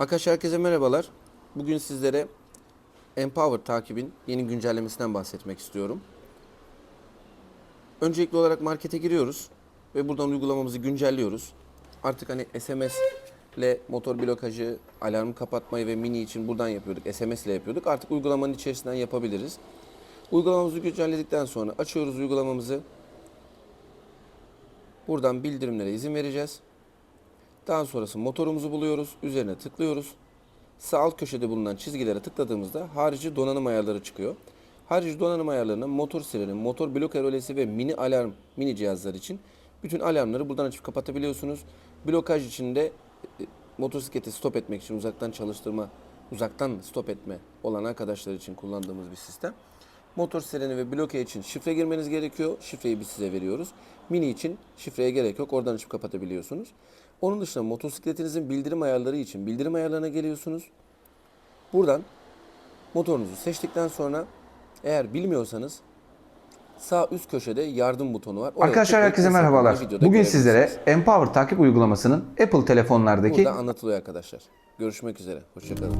Arkadaşlar herkese merhabalar. Bugün sizlere Empower takibin yeni güncellemesinden bahsetmek istiyorum. Öncelikli olarak markete giriyoruz ve buradan uygulamamızı güncelliyoruz. Artık hani SMS ile motor blokajı, alarm kapatmayı ve mini için buradan yapıyorduk. SMS ile yapıyorduk. Artık uygulamanın içerisinden yapabiliriz. Uygulamamızı güncelledikten sonra açıyoruz uygulamamızı. Buradan bildirimlere izin vereceğiz. Daha sonrası motorumuzu buluyoruz. Üzerine tıklıyoruz. Sağ alt köşede bulunan çizgilere tıkladığımızda harici donanım ayarları çıkıyor. Harici donanım ayarlarına motor sireni, motor bloker rölesi ve mini alarm, mini cihazlar için bütün alarmları buradan açıp kapatabiliyorsunuz. Blokaj için de e, motosikleti stop etmek için uzaktan çalıştırma, uzaktan stop etme olan arkadaşlar için kullandığımız bir sistem. Motor sireni ve bloke için şifre girmeniz gerekiyor. Şifreyi biz size veriyoruz. Mini için şifreye gerek yok. Oradan açıp kapatabiliyorsunuz. Onun dışında motosikletinizin bildirim ayarları için bildirim ayarlarına geliyorsunuz. Buradan motorunuzu seçtikten sonra eğer bilmiyorsanız sağ üst köşede yardım butonu var. Oraya Arkadaşlar herkese merhabalar. Bugün sizlere Empower takip uygulamasının Apple telefonlardaki Burada anlatılıyor arkadaşlar. Görüşmek üzere. Hoşçakalın.